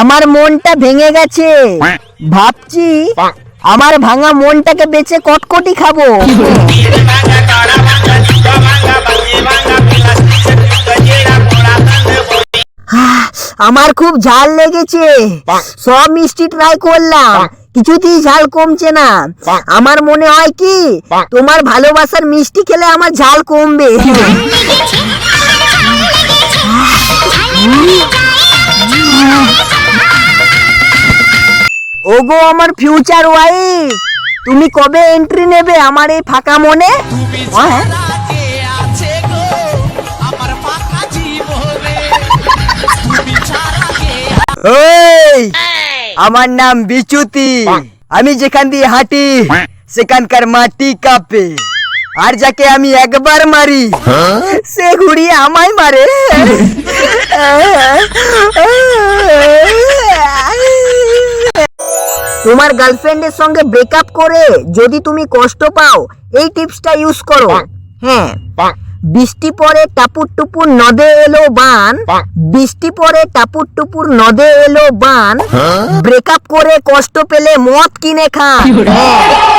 আমার মনটা ভেঙে গেছে। ভাবছি আমার ভাঙা মনটাকে বেচে কটকটি খাব। আমার খুব ঝাল লেগেছে। সব মিষ্টি ট্রাই করলাম। কিছুতেই ঝাল কমছে না। আমার মনে হয় কি তোমার ভালোবাসার মিষ্টি খেলে আমার ঝাল কমবে। ওগো আমার ফিউচার ওয়াইফ তুমি কবে এন্ট্রি নেবে আমার এই ফাঁকা মনে? হ্যাঁ। কে আছে গো আমার নাম বিচুতি আমি যেখান দিয়ে হাঁটি সেখানকার মাটি কাঁপে। আর যাকে আমি একবার মারি সে ঘুরিয়ে আমায় মারে। তোমার গার্লফ্রেন্ডের সঙ্গে ব্রেকআপ করে যদি তুমি কষ্ট পাও এই টিপসটা ইউজ করো। হ্যাঁ। বৃষ্টি পরে টাপুর টুপুর নদে এলো বান। বৃষ্টি পরে টাপুর টুপুর নদে এলো বান। ব্রেকআপ করে কষ্ট পেলে মদ কিনে খান। হ্যাঁ।